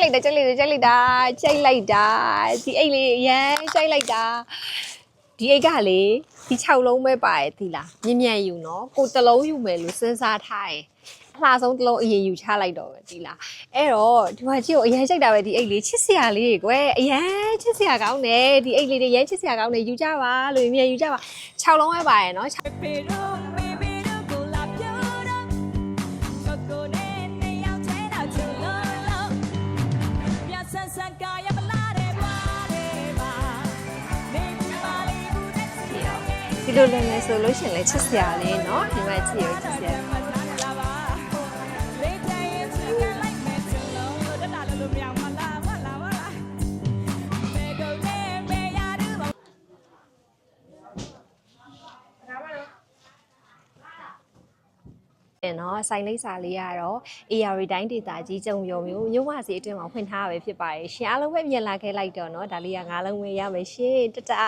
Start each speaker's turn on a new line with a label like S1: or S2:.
S1: ကြိုက်လိုက်တာကြိုက်လိုက်တာကြိုက်လိုက်တာကြိုက်လိုက်တာဒီအိတ်လေးအရန်ကြိုက်လိုက်တာဒီအိတ်ကလေဒီ6လုံးပဲပါတယ်သီလားမြင်မြန်ယူနော်ကိုတစ်လုံးယူမယ်လို့စဉ်းစားထားတယ်အလှဆုံးတစ်လုံးအရင်ယူချလိုက်တော့ပဲဒီလားအဲ့တော့ဒီမှာကြည့်ကိုအရန်ကြိုက်တာပဲဒီအိတ်လေးချစ်စရာလေးကွယ်အရန်ချစ်စရာကောင်းတယ်ဒီအိတ်လေးတွေရန်ချစ်စရာကောင်းတယ်ယူကြပါလို့မြင်ယူကြပါ6လုံးပဲပါတယ်နော် ဒီလိုလည်းလဲဆိုလို့ရှရင်လဲချစ်စရာလေးเนาะဒီမှာကြည့်ရချစ်စရာ
S2: လာပါလေတိုင်းချင်လိုက်မဲ့ချလို့လို့တလာလို့မရမလားမလားမလားမေကိုနဲ့မေရတူပါ
S1: တယ်เนาะဆိုင်လိပ်စာလေးကတော့ AR တိုင်းဒေတာကြီးကြုံရုံမျိုးမြို့ဝစီအတွင်းမှာဖွင့်ထားရပဲဖြစ်ပါတယ်ရှင်အားလုံးပဲမြင်လာခဲ့လိုက်တော့เนาะဒါလေးကငါးလုံးပဲရမယ်ရှင်တတာ